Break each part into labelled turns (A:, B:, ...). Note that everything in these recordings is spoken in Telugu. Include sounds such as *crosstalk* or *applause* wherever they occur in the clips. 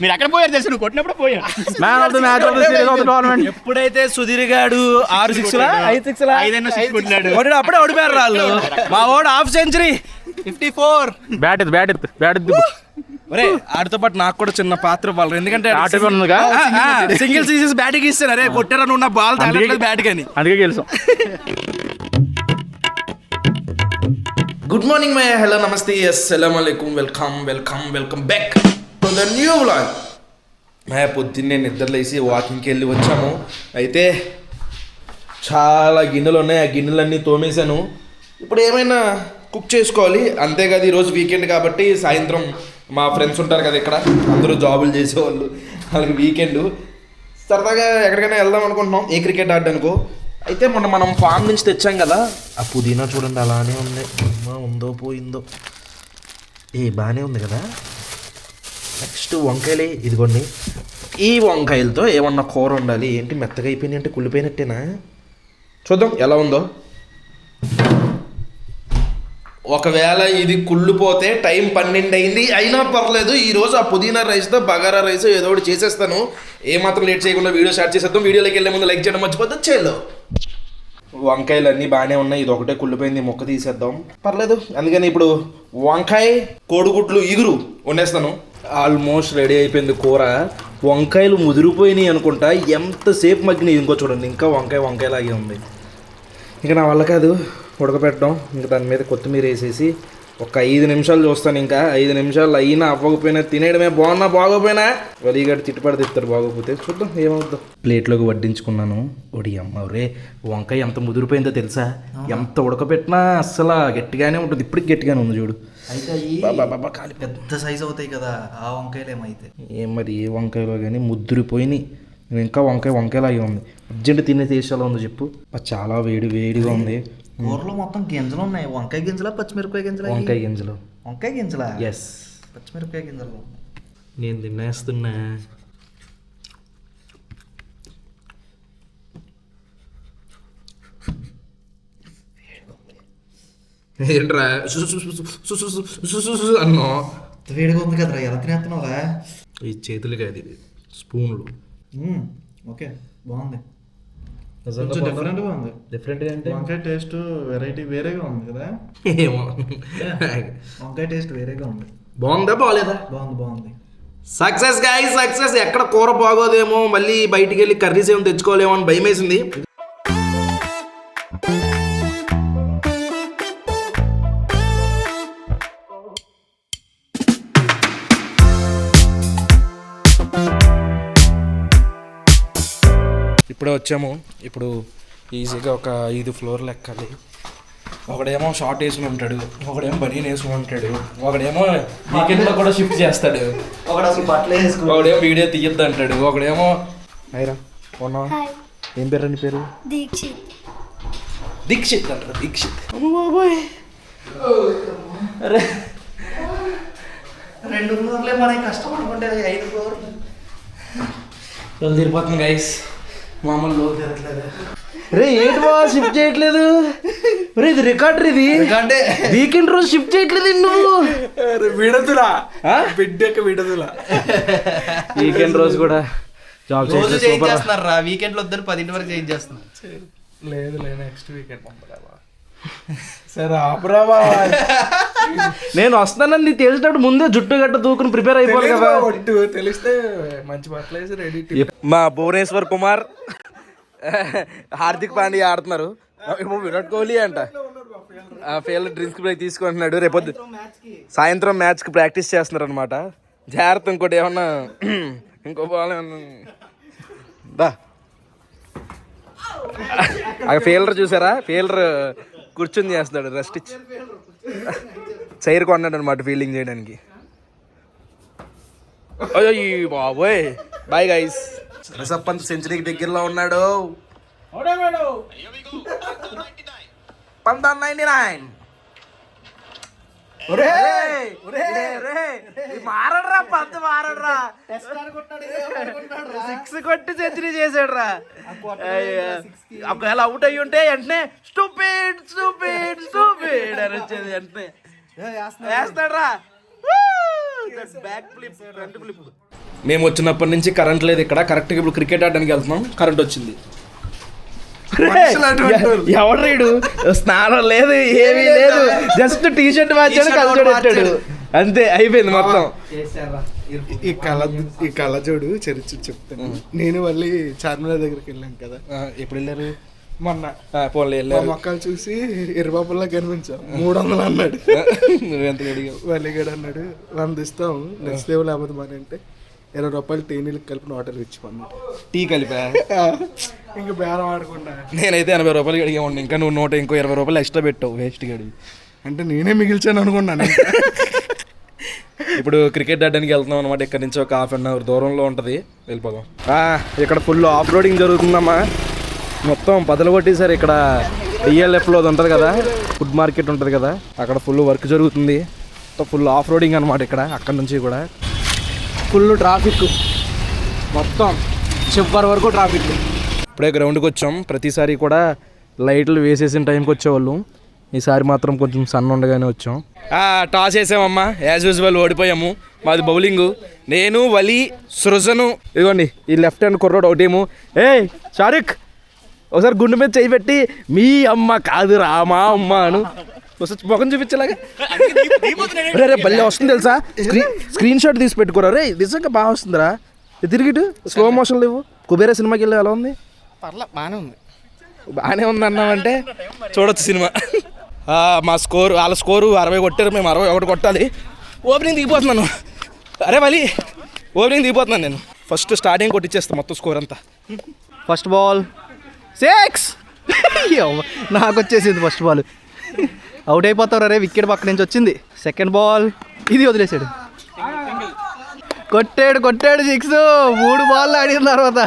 A: మీరు ఎక్కడ పోయారు తెలుసు నువ్వు కొట్టినప్పుడు పోయా
B: man of the match of the series of the tournament
C: ఎప్పుడైతే సుధీర్ గాడు ఆరు సిక్స్ ఐదు సిక్స్
A: ఐదన్న సిక్స్ కొట్టినాడు.
C: కొట్టాడు అప్పుడే ఓడిపోయారు వాళ్ళు మా ఓడు half century. Fifty four.
B: Bat ఎత్తు బ్యాట్ ఎత్తు బ్యాట్ ఎత్తు
C: ఒరే ఆడితో పాటు నాకు కూడా చిన్న పాత్ర ఇవ్వాలి ఎందుకంటే సింగిల్ సీజన్స్ బ్యాటింగ్ ఇస్తాను. అరే కొట్టారా నువ్వు? నా బాల్ తగలట్లేదు బ్యాట్ కానీ
B: అందుకే గెలిచాం.
C: గుడ్ మార్నింగ్ మై హలో నమస్తే అస్సలం welcome welcome welcome back to the new vlog మే పొద్దున్నే నిద్రలేసి వాకింగ్కి వెళ్ళి వచ్చాము. అయితే చాలా గిన్నెలు ఉన్నాయి. ఆ గిన్నెలన్నీ తోమేశాను. ఇప్పుడు ఏమైనా కుక్ చేసుకోవాలి. అంతేకాదు ఈరోజు వీకెండ్ కాబట్టి సాయంత్రం మా ఫ్రెండ్స్ ఉంటారు కదా ఇక్కడ. అందరూ జాబులు చేసేవాళ్ళు. వాళ్ళకి వీకెండ్ సరదాగా ఎక్కడికైనా వెళ్దాం అనుకుంటున్నాం. ఏ క్రికెట్ ఆడడానికో అయితే మొన్న మనం ఫామ్ నుంచి తెచ్చాం కదా. ఆ పుదీనా చూడండి అలానే ఉంది. ఉందో పోయిందో. ఏ బాగానే ఉంది కదా? నెక్స్ట్ వంకాయలే ఇదిగోండి. ఈ వంకాయలతో ఏమన్నా కూర ఉండాలి ఏంటి మెత్తగా అయిపోయింది అంటే కుళ్ళిపోయినట్టేనా? చూద్దాం ఎలా ఉందో. ఒకవేళ ఇది కుళ్ళిపోతే టైం పన్నెండు అయింది అయినా పర్లేదు ఈరోజు ఆ పుదీనా రైస్తో బగారా రైస్ ఏదో ఒకటి చేసేస్తాను. ఏమాత్రం లేట్ చేయకుండా వీడియో షేర్ చేసేద్దాం. వీడియోలోకి వెళ్ళే ముందు లైక్ చేయడం మర్చిపోతే చేలో. వంకాయలు అన్నీ బాగానే ఉన్నాయి. ఇది ఒకటే కుళ్ళిపోయింది. మొక్క తీసేద్దాం. పర్లేదు. అందుకని ఇప్పుడు వంకాయ కోడిగుడ్లు ఇగురు వండేస్తాను. ఆల్మోస్ట్ రెడీ అయిపోయింది కూర. వంకాయలు ముదిరిపోయినాయి అనుకుంటా. ఎంతసేపు మగ్గినాయి? ఇంకో చూడండి. ఇంకా వంకాయ వంకాయలాగే ఉంది. ఇక నా వల్ల కాదు. ఉడకపెట్టడం ఇంకా దాని మీద కొత్తిమీర వేసేసి ఒక ఐదు నిమిషాలు చూస్తాను ఇంకా. ఐదు నిమిషాలు అయినా అవ్వకపోయినా తినేయడమే బాగున్నా బాగోపోయినా. వలిగడ్డ తిట్టుపడి తిస్తారు బాగోపోతే చూద్దాం ఏమవుతుందో ప్లేట్లోకి వడ్డించుకున్నాను. ఒడి అమ్మ రే వంకాయ ఎంత ముదిరిపోయిందో తెలుసా? ఎంత ఉడకపెట్టినా అస్సలు గట్టిగానే ఉంటుంది. ఇప్పటికి గట్టిగానే ఉంది చూడు.
D: అయితే
C: కాలి
D: పెద్ద సైజ్ అవుతాయి కదా ఆ వంకాయలు ఏమైతే
C: ఏం మరి ఏ వంకాయలో కానీ ముద్దురిపోయినాయి. నేను ఇంకా వంకాయ వంకాయలాగే ఉంది. అర్జెంట్ తినే దేశాలో ఉంది చెప్పు. చాలా వేడి వేడిగా ఉంది.
D: కూరలో మొత్తం గింజలు ఉన్నాయి. వంకాయ గింజలా పచ్చిమిరపకాయ గింజలా?
C: వంకాయ గింజలు.
D: వంకాయ గింజలా?
C: ఎస్
D: పచ్చిమిరపకాయ గింజలు.
C: నేను తినేస్తున్నా. ఏంట్రా అన్నో
D: వేడిగా ఉంది కదరా ఎలా తినేస్తున్నావురా
C: ఈ చేతులకి అది స్పూన్లు
D: ఓకే బాగుంది డిఫరెంట్ బాగుంది
C: డిఫరెంట్ అంటే
D: వంకాయ టేస్ట్ వెరైటీ వేరేగా ఉంది కదా
C: ఏమో
D: వంకాయ టేస్ట్ వేరేగా ఉంది
C: బాగుందా బాగాలేదా
D: బాగుంది బాగుంది
C: సక్సెస్ గాయ సక్సెస్ ఎక్కడ కూర బాగోదేమో మళ్ళీ బయటికి వెళ్ళి కర్రీస్ ఏమో తెచ్చుకోలేమో అని భయం వేసింది ఇప్పుడే వచ్చాము. ఇప్పుడు ఈజీగా ఒక ఐదు ఫ్లోర్లు ఎక్కాలి ఒకడేమో షార్ట్ వేసుకుని ఉంటాడు ఒకడేమో బనీన్ వేసుకుని ఉంటాడు ఒకడేమో వీకెండ్లో కూడా షిఫ్ట్ చేస్తాడు
D: ఒకడు అసలు బట్టలు వేసుకో
C: ఒకడేమో వీడియో తీయద్దు అంటాడు ఒకడేమో అయిరా అవునా
E: హాయ్
C: ఏం పేరు నీ పేరు?
E: దీక్షిత్.
C: దీక్షిత్ అంటారు దీక్షిత్. బాబాయ్. అరే
D: రెండు ఫ్లోర్లే మనకి కష్టపడుకుంటే ఐదు ఫ్లోర్
C: రోజు తిరిగిపోతుంది గైస్ మామూలు రే ఏంటి బాగా షిఫ్ట్ చేయట్లేదు? రే ఇది రికార్డర్ ఇది.
D: అంటే
C: వీకెండ్ రోజు షిఫ్ట్ చేయట్లేదు నువ్వు
A: విడదులా? బిడ్డకి విడదులా?
C: వీకెండ్ రోజు కూడా జాబ్
D: రోజు చేస్తున్నారు రా వీకెండ్లో వద్దని పదింటి వరకు చేంజ్ చేస్తున్నారు.
A: లేదు లేదు నెక్స్ట్ వీకెండ్ పంపలేవా? సరే
C: నేను వస్తానని నీకు తెలిసినప్పుడు ముందే జుట్టు గట్ట దూకుని ప్రిపేర్ అయిపోవాలి కదా.
A: ఒట్టు. తెలిస్తే మంచి రెడీ
C: మా భువనేశ్వర్ కుమార్ హార్దిక్ పాండ్యా ఆడుతున్నారు. ఏమో విరాట్ కోహ్లీ అంట. ఆ ఫెయిల్ డ్రింక్స్ బ్రేక్ తీసుకుంటున్నాడు. రేపొద్దు సాయంత్రం మ్యాచ్కి ప్రాక్టీస్ చేస్తున్నారు అనమాట జాగ్రత్త ఇంకోటి ఏమన్నా ఇంకో బాల్ ఏమన్నా. దా. చూసారా? ఫీల్డర్ కూర్చొని చేస్తాడు రెస్ట్ ఇచ్చి. చైర్ కొన్నాడు అనమాట ఫీల్డింగ్ చేయడానికి. అయ్యో ఈ బాబోయ్. బాయ్ గైస్ రిషబ్ పంత్ సెంచరీకి దగ్గరలో ఉన్నాడు. పంతొమ్మిది నైన్టీ నైన్. మారడ్రా పంత్ మారడ్రా? సిక్స్ కొట్టి సెంచరీ చేసాడు రా ఒకవేళ అవుట్ అయ్యి ఉంటే వెంటనే స్టూపిడ్ స్టూపిడ్ స్టూపిడ్ అని వచ్చేది వెంటనే. వేస్తాడు రా బ్యాక్ ఫ్లిప్ ఫ్రంట్ ఫ్లిప్ మేము వచ్చినప్పటి నుంచి కరెంట్ లేదు ఇక్కడ. కరెక్ట్గా ఇప్పుడు క్రికెట్ ఆడడానికి వెళ్తున్నాం. కరెంట్ వచ్చింది. *laughs* ఎవడు రీడు? స్నానం లేదు ఏమీ లేదు. జస్ట్ టీ షర్ట్ *laughs* మార్చాడు. కలచోడు పెట్టాడు అంతే అయిపోయింది మొత్తం.
A: ఈ కళ ఈ కళ్ళజోడు చరిత్ర చెప్తాను. నేను మళ్ళీ చార్మినార్ దగ్గరికి వెళ్ళాను కదా.
C: ఎప్పుడు వెళ్ళారు?
A: మొన్న.
C: పోన్లే
A: మా
C: వెళ్ళారు.
A: మొక్కలు చూసి ఎర్రబాబుల్లా కనిపించాం. మూడు వందలు అన్నాడు. *laughs*
C: నువ్వెంత అడిగావు
A: వల్లిగడు అన్నాడు వంద ఇస్తాం నెక్స్ట్ డే లేకపోతే మరి అంటే. ఇరవై రూపాయలు టీ నీళ్ళకి కలిపిన వాటర్ ఇచ్చిపోన్నాడు
C: టీ కలిపా?
A: ఇంకా బేరం ఆడకుండా.
C: నేనైతే ఎనభై రూపాయలు అడిగామండి ఇంకా నువ్వు నూట ఇంకో ఇరవై రూపాయలు ఎక్స్ట్రా పెట్టావు వేస్ట్ గడి
A: అంటే నేనే మిగిల్చాను అనుకున్నాను *laughs*
C: ఇప్పుడు క్రికెట్ ఆడడానికి వెళ్తున్నాం అనమాట ఇక్కడ నుంచి ఒక హాఫ్ అన్ అవర్ దూరంలో ఉంటుంది. వెళ్ళిపోదాం. ఇక్కడ ఫుల్ ఆఫ్ రోడింగ్ జరుగుతుందమ్మా. మొత్తం బదులు కొట్టేసారు ఇక్కడ. డిఎల్ఎఫ్లో అది ఉంటుంది కదా? ఫుడ్ మార్కెట్ ఉంటుంది కదా? అక్కడ ఫుల్ వర్క్ జరుగుతుంది. ఫుల్ ఆఫ్ రోడింగ్ అనమాట ఇక్కడ అక్కడ నుంచి కూడా.
A: Full traffic. మొత్తం చివరి వరకు ట్రాఫిక్.
C: ఇప్పుడే గ్రౌండ్కి వచ్చాం ప్రతిసారి కూడా లైట్లు వేసేసిన టైంకి వచ్చేవాళ్ళు. ఈసారి మాత్రం కొంచెం సన్ ఉండగానే వచ్చాం. టాస్ వేసామమ్మా. యాజ్ యూజువల్ ఓడిపోయాము. మాది బౌలింగ్. నేను వలి సృజను. ఇదిగోండి ఈ లెఫ్ట్ హ్యాండ్ కుర్రోడు ఒకటేమో ఏ షారుఖ్ ఒకసారి గుండె మీద చేయి పెట్టి మీ అమ్మ కాదు రామా అమ్మ అను. ఒకసారి ముఖం చూపించలాగా. రే రే భలే వస్తుంది తెలుసా? స్క్రీన్ స్క్రీన్ షాట్ తీసి పెట్టుకోరా. రే నిజంగా బాగా వస్తుందిరా. ఇది తిరిగిటు స్లో మోషన్ లేవు కుబేరా సినిమాకి వెళ్ళి ఎలా ఉంది?
A: పర్లే బాగానే ఉంది.
C: బాగానే ఉంది అన్నామంటే చూడొచ్చు సినిమా. మా స్కోర్ వాళ్ళ స్కోరు అరవై కొట్టారు మేము అరవై ఒకటి కొట్టాలి. ఓపెనింగ్ దిగిపోతున్నాను. అరే మళ్ళీ ఓపెనింగ్ దిగిపోతున్నాను నేను. ఫస్ట్ స్టార్టింగ్ కొట్టిచ్చేస్తాను మొత్తం స్కోర్ అంతా.
D: ఫస్ట్ బాల్ సిక్స్ నాకు వచ్చేసింది ఫస్ట్ బాల్ అవుట్ అయిపోతారు. రే వికెట్ పక్క నుంచి వచ్చింది. సెకండ్ బాల్ ఇది వదిలేసాడు. కొట్టాడు కొట్టాడు సిక్స్ మూడు బాల్ ఆడిన తర్వాత.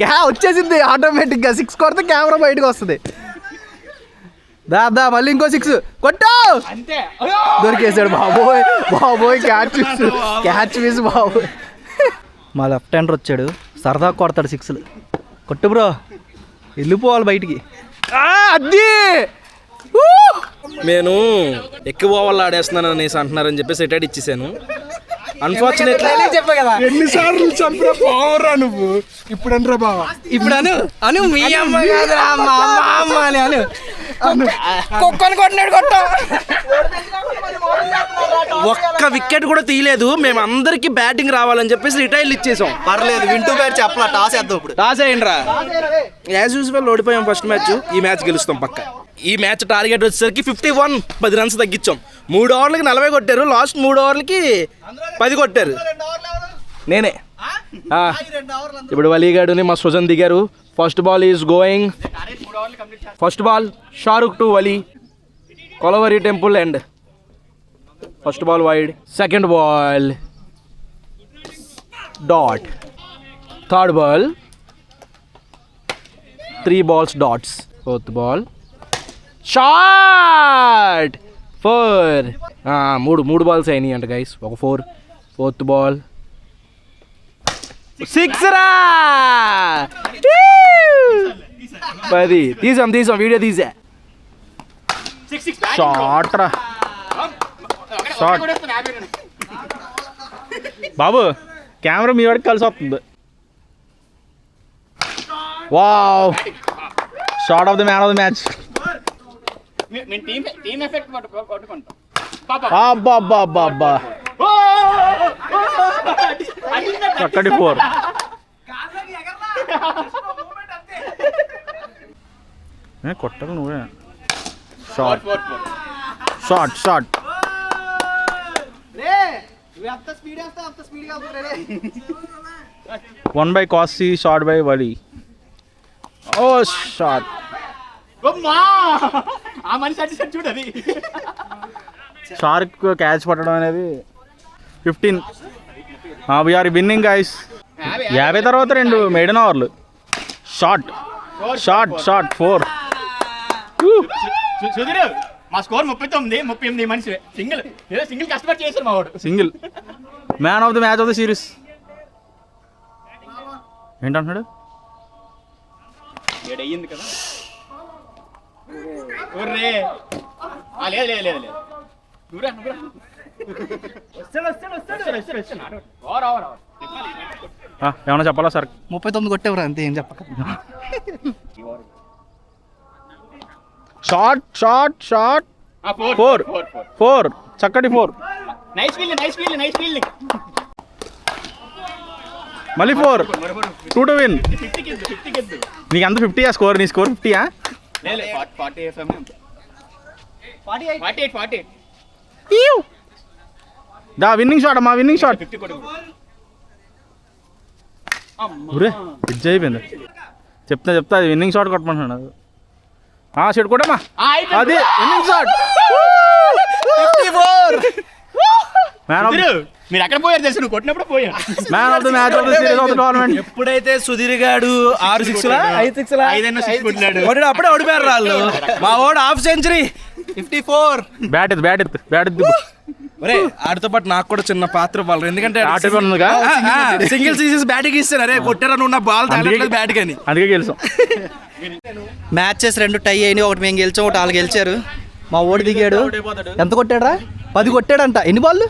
D: క్యా వచ్చేసింది ఆటోమేటిక్గా సిక్స్ కొడితే కెమెరా బయటకు వస్తుంది. దా దా మళ్ళీ ఇంకో సిక్స్ కొట్టు! దొరికేసాడు. బాబోయ్ బాబోయ్ క్యాచ్ మిస్ క్యాచ్ మిస్ బాబోయ్. మా లెఫ్ట్ హ్యాండర్ వచ్చాడు. సరదా కొడతాడు సిక్స్లు కొట్టు బ్రో వెళ్ళిపోవాలి బయటికి. అద్ది!
C: నేను ఎక్కువ ఓవర్లు ఆడేస్తున్నాను అనేసి అంటున్నారని చెప్పేసి రిటైర్డ్ ఇచ్చేసాను. అన్ఫార్చునేట్లీ
A: ఎన్నిసార్లు చంపినా బావరా నువ్వు. ఇప్పుడు అనరా బావా?
D: ఇప్పుడు అను అను మీ అమ్మ కాదురా మా అమ్మ అమ్మ అని. అను. కుక్కని కొట్టినాడు కొట్ట.
C: ఒక్క వికెట్ కూడా తీయలేదు. మేము అందరికి బ్యాటింగ్ రావాలని చెప్పేసి రిటైర్లు ఇచ్చేసాం.
D: పర్లేదు వింటూ బ్యాట్ చెప్పలా టాస్ వేద్దాం ఇప్పుడు.
C: టాస్ అయ్యండి రా యాజ్ యూజువల్ ఓడిపోయాం ఫస్ట్ మ్యాచ్ ఈ మ్యాచ్ గెలుస్తాం పక్క. ఈ మ్యాచ్ టార్గెట్ వచ్చేసరికి ఫిఫ్టీ వన్ పది రన్స్ తగ్గించాం. మూడు ఓవర్లకి నలభై కొట్టారు. లాస్ట్ మూడు ఓవర్లకి పది కొట్టారు. నేనే. ఇప్పుడు వలీగాడుని మా సుజన్ దిగారు. First ball is going. First ball Shahrukh to Wali. Kolaveri temple and first ball wide. Second ball dot. Third ball three balls dots. Fourth ball shot! Four. మూడు మూడు బాల్స్ అయినాయి అంట గైస్ ఒక ఫోర్. Fourth ball. సిక్స్ రా! *laughs* పది. తీసాం తీసాం. వీడియో తీసా. షాట్ రా. షాట్. బాబు కెమెరా మీ వాడికి కలిసి వస్తుంది. Wow. Short of the man of the match
E: మేము టీమ్ టీమ్ ఎఫెక్ట్ పట్టుకో పట్టుకుంటాం.
C: అబ్బా అబ్బా అబ్బా అబ్బా. చక్కటి ఫోర్. కొట్టాలి నువ్వే. Short short short one by కాస్సీ short by Wali ఓ షార్ట్
E: అమ్మా! ఆ మనిషి వచ్చేసరి చూడు అది.
B: షార్క్ క్యాచ్ పట్టడం అనేది ఫిఫ్టీన్. వీఆర్ విన్నింగ్ గైస్ యాభై తర్వాత రెండు మేడన్ ఓవర్లు short short short four
E: Sudheer మా స్కోర్ ముప్పై తొమ్మిది ముప్పై ఎనిమిది మనిషి సింగిల్ ఏదో సింగిల్ కష్టపడి చేశారు మా వాడు.
B: Single man of the match of the series ఏంటంటున్నాడు?
E: కదా. ఒర్రే. ఆ, లేదు లేదు లేదు లేదు. నువ్వురా నువ్వురా. వస్తాడు వస్తాడు వస్తాడు. వస్తాడు వస్తాడు ఓవర్ ఓవర్ ఓవర్
B: ఆ, ఏమన్నా చెప్పాలా సార్?
D: ముప్పై తొమ్మిది కొట్టేవరా అంతే ఏం చెప్పక.
B: Short short short
E: four
B: four చక్కటి four.
E: Nice field nice field nice field.
B: మళ్ళీ ఫోర్. టూ టు విన్ నీకు ఎంత ఫిఫ్టీయా స్కోర్? నీ స్కోర్ ఫిఫ్టీయా?
E: లేదు forty eight forty eight. Forty eight forty eight.
B: దా విన్నింగ్ షాట్ మా విన్నింగ్ షాట్
E: ఫిఫ్టీ కొడు
B: ఒరే పిచ్చి అయిపోయింది చెప్తా చెప్తా అది విన్నింగ్ షాట్ కొట్టమంటున్నాడు ఆ షెడ్ కొట్టమ్మా. అది విన్నింగ్ షాట్ మ్యాన్ ఆఫ్
E: మీరు ఎక్కడ పోయారు తెలుసు నువ్వు కొట్టినప్పుడు పోయా
B: man of the match of the series of the tournament
C: ఎప్పుడైతే సుధీర్ గాడు ఆరు సిక్స్ ఐదు సిక్స్
E: ఐదన్న సిక్స్ కొట్టినాడు.
C: అప్పుడే ఓడిపోయారు వాళ్ళు మా ఓడు half century. Fifty four
B: bat ఎత్తు బ్యాట్ ఎత్తు బ్యాట్ ఎత్తు.
C: ఒరే ఆడితో పాటు నాకు కూడా చిన్న పాత్ర వాళ్ళు ఎందుకంటే సింగిల్ సీజెస్ బ్యాటింగ్ ఇస్తాను. అరే కొట్టారా నువ్వు? నా బాల్ తగలట్లేదు బ్యాట్ కానీ
B: అందుకే గెలిచాం.
D: మ్యాచెస్ రెండు టై అయినాయి. ఒకటి మేము గెలిచాం ఒకటి వాళ్ళు గెలిచారు. మా ఓడి దిగాడు. ఎంత కొట్టాడా పది కొట్టాడంట. ఎన్ని బాళ్ళు?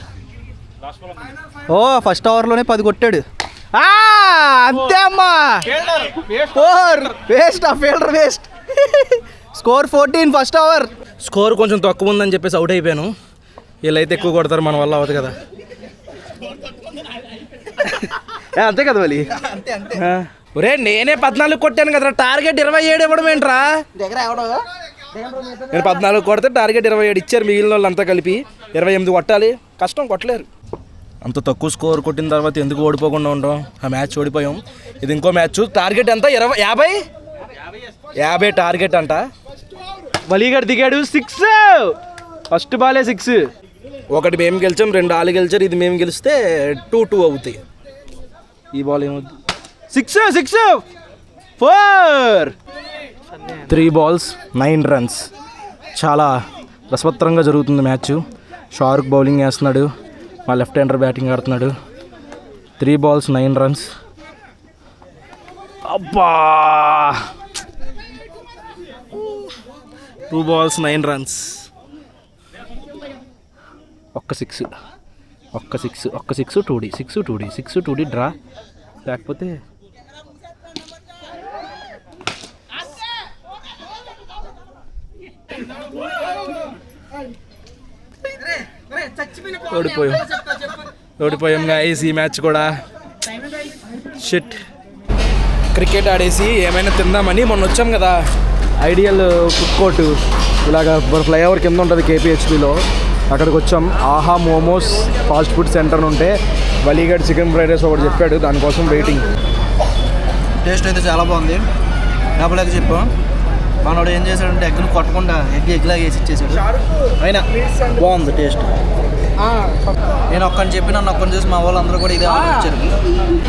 D: ఓ ఫస్ట్ ఓవర్లోనే పది కొట్టాడు. ఆ, అంతే అమ్మా. ఫోర్ వేస్ట్ ఆ fielder waste score fourteen first over
C: score కొంచెం తక్కువ ఉందని చెప్పేసి అవుట్ అయిపోయాను. వీళ్ళైతే ఎక్కువ కొడతారు మన వల్ల అవ్వదు కదా.
D: అంతే కదా మళ్ళీ?
C: ఒరే నేనే పద్నాలుగు కొట్టాను కదా టార్గెట్ ఇరవై ఏడు ఇవ్వడం ఏంట్రా? నేను పద్నాలుగు కొడితే టార్గెట్ ఇరవై ఏడు ఇచ్చారు మిగిలిన వాళ్ళు అంతా కలిపి. ఇరవై ఎనిమిది కొట్టాలి. కష్టం కొట్టలేరు. అంత తక్కువ స్కోర్ కొట్టిన తర్వాత ఎందుకు ఓడిపోకుండా ఉండడం? ఆ మ్యాచ్ ఓడిపోయాం. ఇది ఇంకో మ్యాచ్. టార్గెట్ ఎంత? ఇరవై యాభై? యాభై టార్గెట్ అంట. వలీగడ్ దిగాడు సిక్స్. ఫస్ట్ బాలే సిక్స్. ఒకటి మేము గెలిచాం రెండు ఆలు గెలిచారు. ఇది మేము గెలిస్తే టూ టూ అవుతాయి. ఈ బాల్ ఏమవుతుంది six six four. Three balls nine runs. చాలా రసవత్తరంగా జరుగుతుంది మ్యాచ్. షారుక్ బౌలింగ్ వేస్తున్నాడు. మా లెఫ్ట్ హ్యాండర్ బ్యాటింగ్ ఆడుతున్నాడు. త్రీ బాల్స్ నైన్ రన్స్ అబ్బా! టూ బాల్స్ నైన్ రన్స్ ఒక్క సిక్స్ ఒక్క సిక్స్ ఒక్క సిక్స్ టూ డీ సిక్స్ టూ డీ సిక్స్ టూ డీ డ్రా లేకపోతే ఓడిపోయాం. ఓడిపోయాం గాయస్ ఈ మ్యాచ్ కూడా. షిట్ క్రికెట్ ఆడేసి ఏమైనా తిందామని మొన్న వచ్చాం కదా. ఐడియల్ ఫుడ్ కోర్టు ఇలాగ ఫ్లైఓవర్ కింద ఉంటుంది కేపీహెచ్బిలో. అక్కడికి వచ్చాం. ఆహా మోమోస్ ఫాస్ట్ ఫుడ్ సెంటర్ ఉంటే వలీగడ్ చికెన్ ఫ్రైడ్ రైస్ ఒకటి చెప్పాడు దానికోసం వెయిటింగ్
D: టేస్ట్ అయితే చాలా బాగుంది. లోపలికి చెప్పాం. మనోడు ఏం చేశాడంటే ఎగ్ను కొట్టకుండా ఎగ్ ఎగ్లాగా వేసి ఇచ్చేసాడు. అయినా బాగుంది టేస్ట్ నేను ఒక్కని చెప్పి నన్ను ఒక్కని చూసి మా వాళ్ళు అందరూ కూడా ఇదే ఆర్డర్ ఇచ్చారు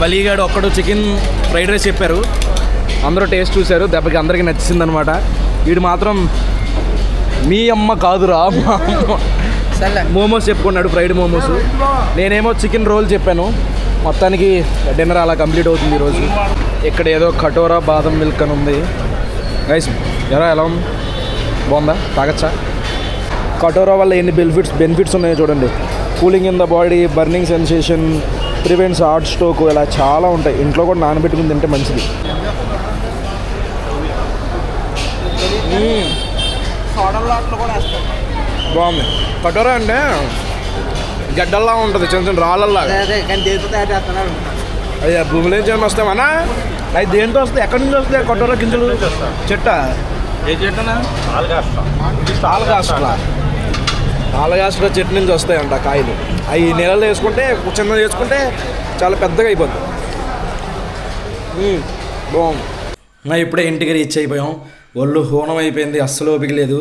C: వలీగాడు ఒక్కడు చికెన్ ఫ్రైడ్ రైస్ చెప్పారు. అందరూ టేస్ట్ చూశారు దెబ్బకి అందరికీ నచ్చింది అనమాట వీడు మాత్రం మీ అమ్మ కాదురా మా అమ్మ.
D: సర్లే.
C: మోమోస్ చెప్పుకున్నాడు ఫ్రైడ్ మోమోస్. నేనేమో చికెన్ రోల్ చెప్పాను. మొత్తానికి డిన్నర్ అలా కంప్లీట్ అవుతుంది ఈరోజు. ఇక్కడ ఏదో కటోరా బాదం మిల్క్ అని ఉంది. గైస్ ఎలా ఎలా ఉంది? బాగుందా? తాగచ్చా? కటోరా వల్ల ఎన్ని బెనిఫిట్స్ బెనిఫిట్స్ ఉన్నాయో చూడండి. Cooling in the body burning sensation prevents heart stroke ఇలా చాలా ఉంటాయి. ఇంట్లో కూడా నానబెట్టుకుని తింటే మంచిది. బాగుంది. కటోరా అంటే గడ్డల్లా ఉంటుంది చిన్న చిన్న
D: అది
C: ఆ భూమిలో నుంచి ఏమైనా వస్తామన్నా అది దేంతో వస్తాయి? ఎక్కడి నుంచి వస్తాయి కొట్టోరా గింజలు? చెట్ట? ఏ చెట్టునా? ఆలగాస్ట్రా. కాళగాసుల చెట్టు నుంచి వస్తాయంట కాయలు. అవి నీళ్ళలో వేసుకుంటే చిన్న వేసుకుంటే చాలా పెద్దగా అయిపోతుంది బాగుంది. నా ఇప్పుడే ఇంటికి రీచ్ అయిపోయాం. ఒళ్ళు హోనం అయిపోయింది అస్సలు ఓపిక లేదు.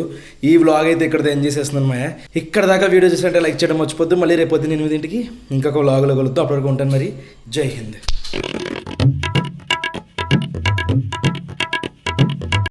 C: ఈ వ్లాగ్ అయితే ఇక్కడ ఎంజాయ్ చేసేస్తున్నాను మా ఇక్కడ దాకా వీడియో చూసినట్టే లైక్ చేయడం మర్చిపోద్దు. మళ్ళీ రేపు పొద్దున్న ఎనిమిదింటికి ఇంకొక వ్లాగ్లో కలుగుతూ అప్పటివరకు ఉంటాను మరి. జై హింద్.